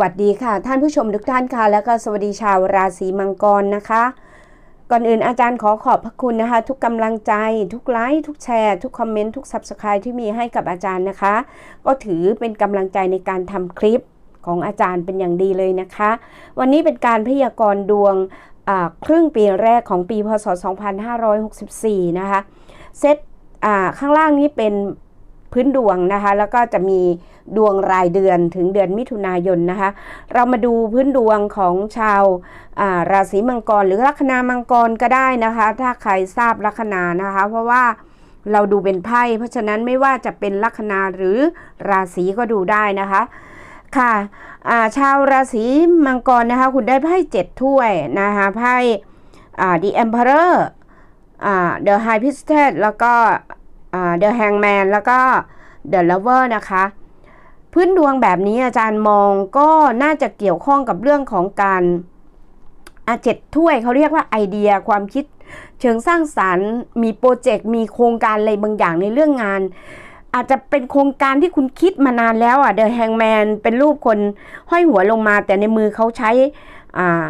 วัสดีค่ะ ท่านผู้ชมทุกท่านค่ะ แล้วก็สวัสดีชาวราศีมังกรนะคะ ก่อนอื่นอาจารย์ขอขอบพระคุณนะคะ ทุกกำลังใจ ทุกไลค์ทุกแชร์ ทุกคอมเมนต์ทุก Subscribe ที่มีให้กับอาจารย์นะคะ ก็ถือเป็นกำลังใจในการทำคลิปของอาจารย์เป็นอย่างดีเลยนะคะ วันนี้เป็นการพยากรณ์ดวงครึ่งปีแรกของปีพศ 2564 นะคะเซตข้างล่างนี้เป็น พื้นดวงนะคะ แล้วก็จะมีดวงรายเดือนถึงเดือนมิถุนายนนะคะ เรามาดูพื้นดวงของชาวาราศีมังกรหรือลัคนามังกรก็ได้นะคะ ถ้าใครทราบลัคนานะคะ เพราะว่าเราดูเป็นไพ่เพราะฉะนั้นไม่ว่าจะเป็นลัคนาหรือราศีก็ดูได้นะคะค่ะาชาวราศีมังกรนะคะ คุณได้ไพ่เจ็ดถ้วยนะคะไพ่ The Emperor The High Priestess แล้วก็ The Hangman แล้วก็ The Lover นะคะ พื้นดวงแบบนี้อาจารย์มองก็น่าจะเกี่ยวข้องกับเรื่องของการอาเจ็ดถ้วยเขาเรียกว่าไอเดียความคิดเชิงสร้างสารรค์ มีโปรเจกต์มีโครงการอะไรบางอย่างในเรื่องงาน อาจจะเป็นโครงการที่คุณคิดมานานแล้วอะเดอะแฮงแมนเป็นรูปคนห้อยหัวลงมา แต่ในมือเขาใช้อ่า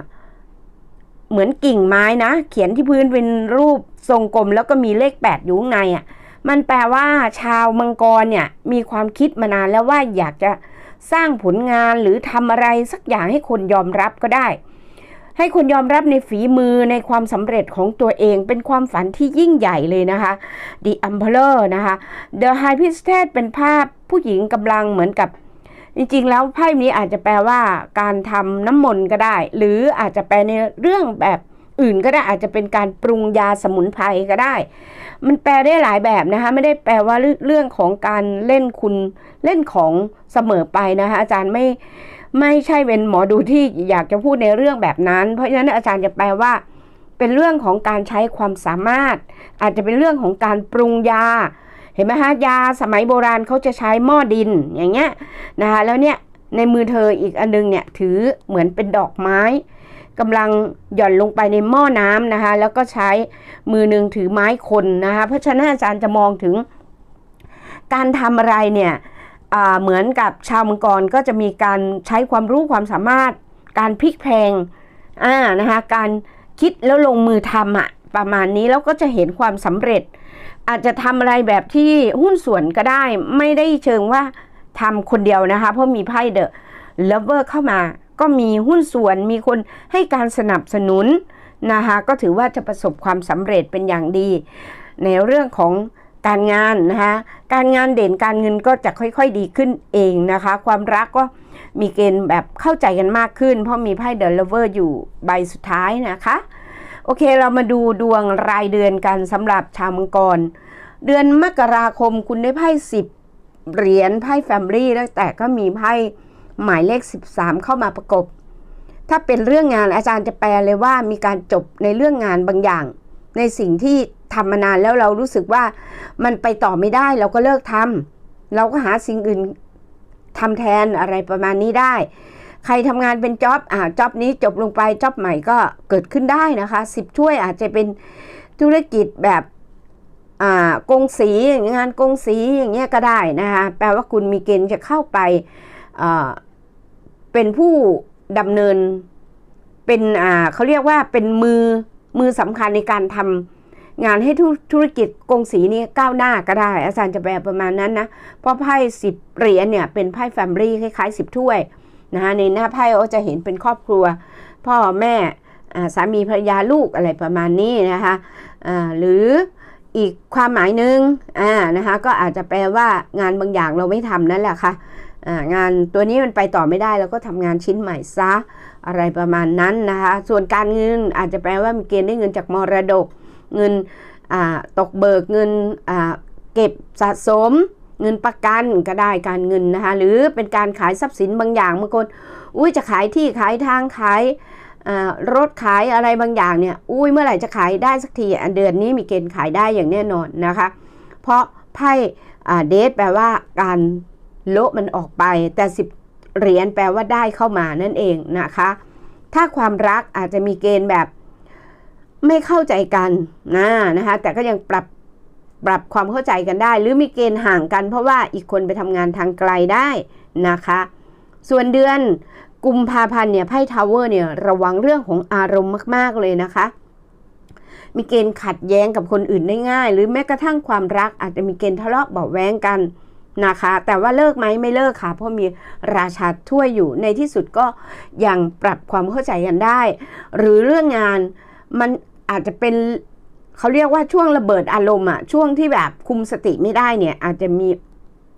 เหมือนกิ่งไม้นะ เขียนที่พื้นเป็นรูปทรงกลม แล้วก็มีเลขแปดอยู่ข้างในอะ มันแปลว่าชาวมังกรเนี่ยมีความคิดมานานแล้วว่าอยากจะสร้างผลงานหรือทำอะไรสักอย่างให้คนยอมรับก็ได้ ให้คนยอมรับในฝีมือในความสำเร็จของตัวเองเป็นความฝันที่ยิ่งใหญ่เลยนะคะ The Emperor นะคะ The High Priestess เป็นภาพผู้หญิงกำลังเหมือนกับ จริงๆ แล้วไพ่นี้อาจจะแปลว่าการทำน้ำมนต์ก็ได้ หรืออาจจะแปลในเรื่องแบบ อื่นก็ได้อาจจะเป็นการปรุงยาสมุนไพรก็ได้ มันแปลได้หลายแบบนะคะ ไม่ได้แปลว่าเรื่องของการเล่นคุณเล่นของเสมอไปนะคะอาจารย์ไม่ไม่ใช่เป็นหมอดูที่อยากจะพูดในเรื่องแบบนั้น เพราะฉะนั้นอาจารย์จะแปลว่า เป็นเรื่องของการใช้ความสามารถ อาจจะเป็นเรื่องของการปรุงยา เห็นไหมคะยาสมัยโบราณเขาจะใช้หม้อดินอย่างเงี้ยนะคะแล้วเนี่ยในมือเธออีกอันนึงเนี่ยถือเหมือนเป็นดอกไม้ กำลังหย่อนลงไปในหม้อน้ำนะคะ แล้วก็ใช้มือหนึ่งถือไม้คนนะคะ เพราะฉะนั้นอาจารย์จะมองถึง การทำอะไรเนี่ยเหมือนกับชาวมังกรก็จะมีการใช้ความรู้ความสามารถ การพลิกแพงอ่านะคะการคิดแล้วลงมือทำอะประมาณนี้แล้วก็จะเห็นความสำเร็จ อาจจะทำอะไรแบบที่หุ้นส่วนก็ได้ ไม่ได้เชิงว่าทำคนเดียวนะคะ เพราะมีไพ่เดอะเลเวอร์เข้ามา ก็มีหุ้นส่วนมีคนให้การสนับสนุนนะคะก็ถือว่าจะประสบความสำเร็จเป็นอย่างดี ในเรื่องของการงานนะคะการงานเด่นการเงินก็จะค่อยๆดีขึ้นเองนะคะ ความรักก็มีเกณฑ์แบบเข้าใจกันมากขึ้น เพราะมีไพ่เดอะเลเวอร์อยู่ใบสุดท้ายนะคะ โอเคเรามาดูดวงรายเดือนกันสำหรับชาวมังกร เดือนมกราคมคุณได้ไพ่สิบเหรียญไพ่แฟมิลี่แล้วแต่ก็มีไพ่ หมายเลข 13 เข้ามาประกบ ถ้าเป็นเรื่องงานอาจารย์จะแปลเลยว่ามีการจบในเรื่องงานบางอย่าง ในสิ่งที่ทำมานานแล้วเรารู้สึกว่ามันไปต่อไม่ได้เราก็เลิกทำเราก็หาสิ่งอื่นทำแทนอะไรประมาณนี้ได้ ใครทำงานเป็นจ็อบอ่าจ็อบนี้จบลงไปจ็อบใหม่ก็เกิดขึ้นได้นะคะสิบช่วยอาจจะเป็นธุรกิจแบบอ่ากงสีอย่างงานกงสีอย่างเงี้ยก็ได้นะคะแปลว่าคุณมีเกณฑ์จะเข้าไป เป็นผู้ดำเนินเป็นเขาเรียกว่าเป็นมือมือสำคัญในการทำงานให้ธุธุรกิจกงสีนี้ก้าวหน้าก็ได้ อาจารย์จะแปลประมาณนั้นนะเพราะไพ่สิบเหรียญเนี่ยเป็นไพ่แฟมิลี่คล้ายๆสิบถ้วยนะคะในหน้าไพ่ก็จะเห็นเป็นครอบครัว พ่อแม่สามีภรรยาลูกอะไรประมาณนี้นะคะอ่าหรืออีกความหมายหนึ่งนะคะก็อาจจะแปลว่างานบางอย่างเราไม่ทำนั่นแหละค่ะอ่า งานตัวนี้มันไปต่อไม่ได้เราก็ทำงานชิ้นใหม่ซะอะไรประมาณนั้นนะคะ ส่วนการเงินอาจจะแปลว่ามีเกณฑ์ได้เงินจากมรดก เงินตกเบิกเงินเก็บสะสม เงินประกันก็ได้การเงินนะคะหรือเป็นการขายทรัพย์สินบางอย่างบางคนอุ้ยจะขายที่ขายทางขายรถขายอะไรบางอย่างเนี่ยอุ้ยเมื่อไหร่จะขายได้สักทีเดือนนี้มีเกณฑ์ขายได้อย่างแน่นอนนะคะ เพราะไพ่เดทแปลว่าการ โละมันออกไปแต่สิบเหรียญแปลว่าได้เข้ามานั่นเองนะคะ ถ้าความรักอาจจะมีเกณฑ์แบบไม่เข้าใจกันนะนะคะ แต่ก็ยังปรับปรับความเข้าใจกันได้ หรือมีเกณฑ์ห่างกัน เพราะว่าอีกคนไปทำงานทางไกลได้นะคะ ส่วนเดือนกุมภาพันธ์เนี่ยไพ่ทาวเวอร์เนี่ยระวังเรื่องของอารมณ์มาก ๆ เลยนะคะ มีเกณฑ์ขัดแย้งกับคนอื่นได้ง่าย หรือแม้กระทั่งความรักอาจจะมีเกณฑ์ทะเลาะเบาแว้งกัน นะคะ แต่ว่าเลิกไหมไม่เลิกค่ะ เพราะมีราชาถ้วยอยู่ในที่สุดก็ยังปรับความเข้าใจกันได้ หรือเรื่องงานมันอาจจะเป็นเขาเรียกว่าช่วงระเบิดอารมณ์อะช่วงที่แบบคุมสติไม่ได้เนี่ย อาจจะมี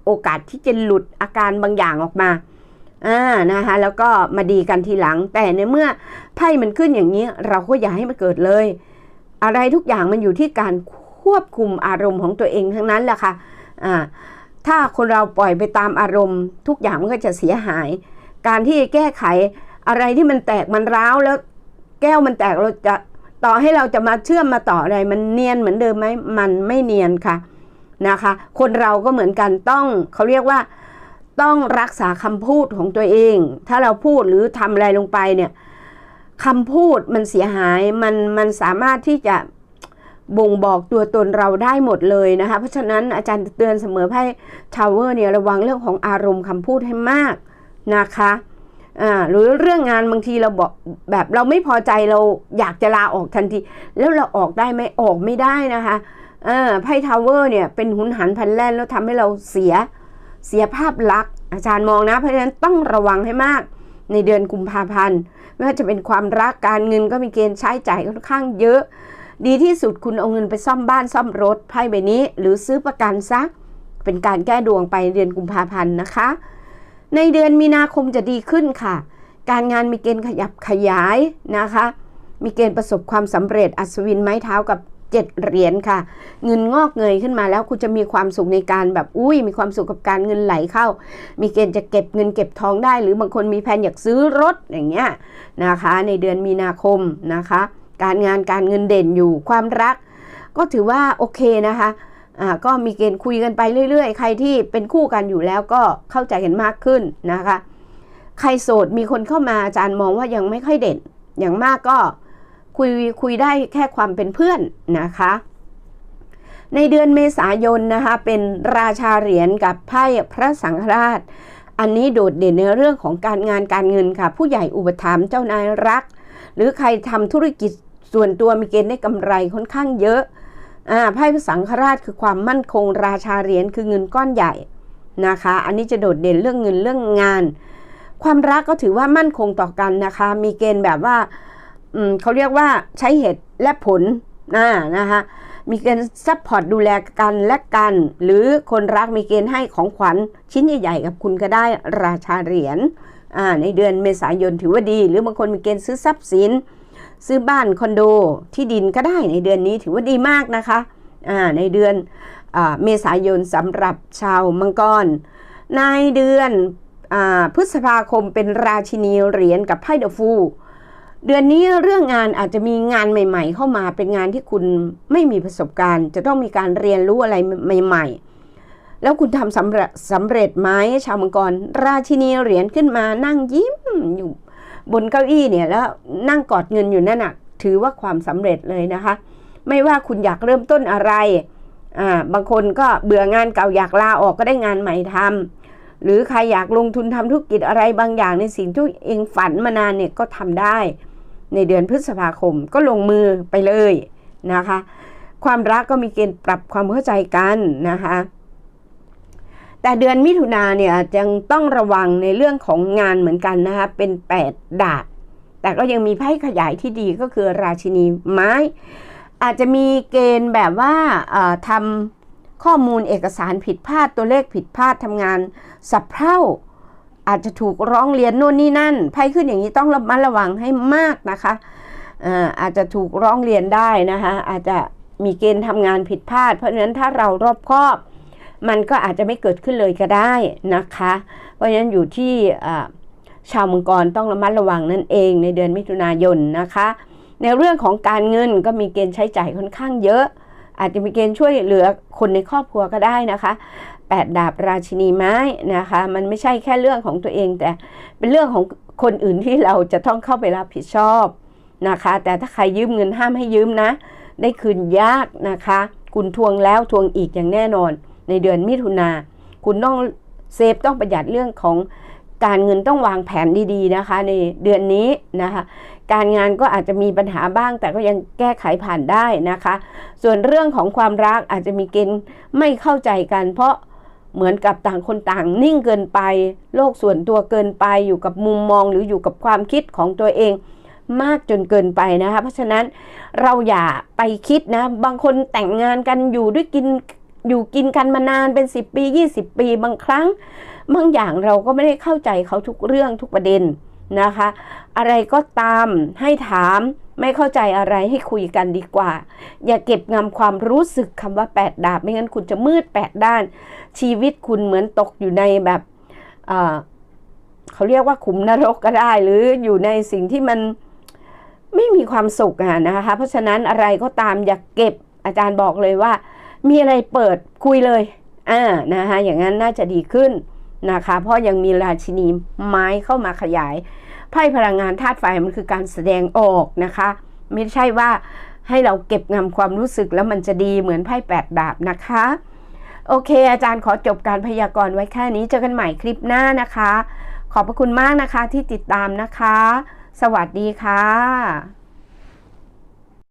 โอกาสที่จะหลุดอาการบางอย่างออกมาอ่านะคะแล้วก็มาดีกันทีหลัง แต่ในเมื่อไพ่มันขึ้นอย่างนี้ เราก็อย่าให้มันเกิดเลย อะไรทุกอย่างมันอยู่ที่การควบคุมอารมณ์ของตัวเองทั้งนั้นแหละค่ะอ่า ถ้าคนเราปล่อยไปตามอารมณ์ ทุกอย่างมันก็จะเสียหาย การที่แก้ไขอะไรที่มันแตกมันร้าวแล้วแก้วมันแตกเราจะต่อให้เราจะมาเชื่อมมาต่ออะไรมันเนียนเหมือนเดิมไหมมันไม่เนียนค่ะนะคะ คนเราก็เหมือนกันต้องเขาเรียกว่าต้องรักษาคำพูดของตัวเอง ถ้าเราพูดหรือทำอะไรลงไปเนี่ยคำพูดมันเสียหายมันมันสามารถที่จะ บ่งบอกตัวตนเราได้หมดเลยนะคะ เพราะฉะนั้นอาจารย์เตือนเสมอให้ทาวเวอร์เนี่ยระวังเรื่องของอารมณ์คำพูดให้มากนะคะหรือเรื่องงานบางทีเราบอกแบบเราไม่พอใจเราอยากจะลาออกทันที แล้วเราออกได้ไหมออกไม่ได้นะคะไพ่ทาวเวอร์เนี่ยเป็นหุนหันพันแล่นแล้วทำให้เราเสียเสียภาพลักษณ์อาจารย์มองนะเพราะฉะนั้นต้องระวังให้มากในเดือนกุมภาพันธ์ไม่ว่าจะเป็นความรักการเงินก็มีเกณฑ์ใช้จ่ายค่อนข้างเยอะ ดีที่สุดคุณเอาเงินไปซ่อมบ้านซ่อมรถไพ่ใบนี้ หรือซื้อประกันซะ เป็นการแก้ดวงไปเดือนกุมภาพันธ์นะคะ ในเดือนมีนาคมจะดีขึ้นค่ะ การงานมีเกณฑ์ขยับขยายนะคะ มีเกณฑ์ประสบความสำเร็จอัศวินไม้เท้ากับเจ็ดเหรียญค่ะ เงินงอกเงยขึ้นมาแล้วคุณจะมีความสุขในการแบบอุ้ยมีความสุขกับการเงินไหลเข้า มีเกณฑ์จะเก็บเงินเก็บทองได้ หรือบางคนมีแผนอยากซื้อรถอย่างเงี้ยนะคะ ในเดือนมีนาคมนะคะ การงานการเงินเด่นอยู่ความรัก ก็ถือว่าโอเคนะคะอ่าก็มีเกณฑ์คุยกันไปเรื่อยๆ ใครที่เป็นคู่กันอยู่แล้วก็เข้าใจกันมากขึ้นนะคะ ใครโสดมีคนเข้ามาอาจารย์มองว่ายังไม่ค่อยเด่น อย่างมากก็คุยคุยได้แค่ความเป็นเพื่อนนะคะ ในเดือนเมษายนนะคะเป็นราชาเหรียญกับไพ่พระสังฆราช อันนี้โดดเด่นในเรื่องของการงานการเงินค่ะ ผู้ใหญ่อุปถัมภ์เจ้านายรัก หรือใครทำธุรกิจ ส่วนตัวมีเกณฑ์ได้กำไรค่อนข้างเยอะอ่าไพ่พระสังฆราชคือความมั่นคงราชาเหรียญคือเงินก้อนใหญ่นะคะ อันนี้จะโดดเด่นเรื่องเงินเรื่องงาน ความรักก็ถือว่ามั่นคงต่อกันนะคะ มีเกณฑ์แบบว่าเขาเรียกว่าใช้เหตุและผลนะนะคะมีเกณฑ์ซัพพอร์ตดูแลกันและกัน หรือคนรักมีเกณฑ์ให้ของขวัญชิ้นใหญ่ๆกับคุณก็ได้ราชาเหรียญในเดือนเมษายนถือว่าดี หรือบางคนมีเกณฑ์ซื้อทรัพย์สิน ซื้อบ้านคอนโดที่ดินก็ได้ในเดือนนี้ถือว่าดีมากนะคะในเดือนอเมษายนสำหรับชาวมังกร ในเดือนอพฤษภาคมเป็นราชินีเหรียญกับไพ่เดอะฟูเดือนนี้เรื่องงานอาจจะมีงานใหม่ ๆ เข้ามาเป็นงานที่คุณไม่มีประสบการณ์ จะต้องมีการเรียนรู้อะไรใหม่ ๆ แล้วคุณทำสำเร็จสำเร็จไหมชาวมังกร ราชินีเหรียญขึ้นมานั่งยิ้มอยู่ บนเก้าอี้เนี่ยแล้วนั่งกอดเงินอยู่นั่นน่ะถือว่าความสำเร็จเลยนะคะ ไม่ว่าคุณอยากเริ่มต้นอะไรอ่าบางคนก็เบื่องานเก่าอยากลาออกก็ได้งานใหม่ทำหรือใครอยากลงทุนทำธุรกิจอะไรบางอย่างในสิ่งที่เองฝันมานานเนี่ยก็ทำได้ ในเดือนพฤษภาคมก็ลงมือไปเลยนะคะ ความรักก็มีเกณฑ์ปรับความเข้าใจกันนะคะ แต่เดือนมิถุนาเนี่ยยังต้องระวังในเรื่องของงานเหมือนกันนะคะเป็น 8 ดาบ แต่ก็ยังมีไพ่ขยายที่ดีก็คือราชินีไม้ อาจจะมีเกณฑ์แบบว่าทำข้อมูลเอกสารผิดพลาดตัวเลขผิดพลาดทำงานสับเพร่าอาจจะถูกร้องเรียนโน่นนี่นั่นไพ่ขึ้นอย่างนี้ต้องระมัดระวังให้มากนะคะอาจจะถูกร้องเรียนได้นะคะอาจจะมีเกณฑ์ทำงานผิดพลาด เพราะฉะนั้นถ้าเรารอบคอบ มันก็อาจจะไม่เกิดขึ้นเลยก็ได้นะคะ เพราะฉะนั้นอยู่ที่ชาวมังกรต้องระมัดระวังนั่นเองในเดือนมิถุนายนนะคะ ในเรื่องของการเงินก็มีเกณฑ์ใช้จ่ายค่อนข้างเยอะ อาจจะมีเกณฑ์ช่วยเหลือคนในครอบครัวก็ได้นะคะแปดดาบราชินีไม้นะคะ มันไม่ใช่แค่เรื่องของตัวเอง แต่เป็นเรื่องของคนอื่นที่เราจะต้องเข้าไปรับผิดชอบนะคะ แต่ถ้าใครยืมเงินห้ามให้ยืมนะ ได้คืนยากนะคะ คุณทวงแล้วทวงอีกอย่างแน่นอน ในเดือนมิถุนาคุณต้องเซฟต้องประหยัดเรื่องของการเงินต้องวางแผนดีๆนะคะ ในเดือนนี้นะคะ การงานก็อาจจะมีปัญหาบ้าง แต่ก็ยังแก้ไขผ่านได้นะคะ ส่วนเรื่องของความรักอาจจะมีเกณฑ์ไม่เข้าใจกัน เพราะเหมือนกับต่างคนต่างนิ่งเกินไป โลกส่วนตัวเกินไป อยู่กับมุมมองหรืออยู่กับความคิดของตัวเองมากจนเกินไปนะคะ เพราะฉะนั้นเราอย่าไปคิดนะ บางคนแต่งงานกันอยู่ด้วยกิน อยู่กินกันมานานเป็น 10 ปี 20 ปีบางครั้ง บางอย่างเราก็ไม่ได้เข้าใจเขาทุกเรื่องทุกประเด็นนะคะ อะไรก็ตามให้ถามไม่เข้าใจอะไรให้คุยกันดีกว่า อย่าเก็บงำความรู้สึกคำว่าแปดดาบ ไม่งั้นคุณจะมืดแปดด้าน ชีวิตคุณเหมือนตกอยู่ในแบบเเขาเรียกว่าขุมนรกก็ได้ หรืออยู่ในสิ่งที่มันไม่มีความสุขะนะคะ เพราะฉะนั้นอะไรก็ตามอย่าเก็บอาจารย์บอกเลยว่า มีอะไรเปิดคุยเลยอ่านะคะอย่างนั้นน่าจะดีขึ้นนะคะ เพราะยังมีราชินีไม้เข้ามาขยายไพ่พลังงานธาตุไฟมันคือการแสดงออกนะคะ ไม่ใช่ว่าให้เราเก็บงำความรู้สึกแล้วมันจะดีเหมือนไพ่แปดดาบนะคะ โอเค อาจารย์ขอจบการพยากรณ์ไว้แค่นี้เจอกันใหม่คลิปหน้านะคะ ขอบพระคุณมากนะคะที่ติดตามนะคะ สวัสดีค่ะ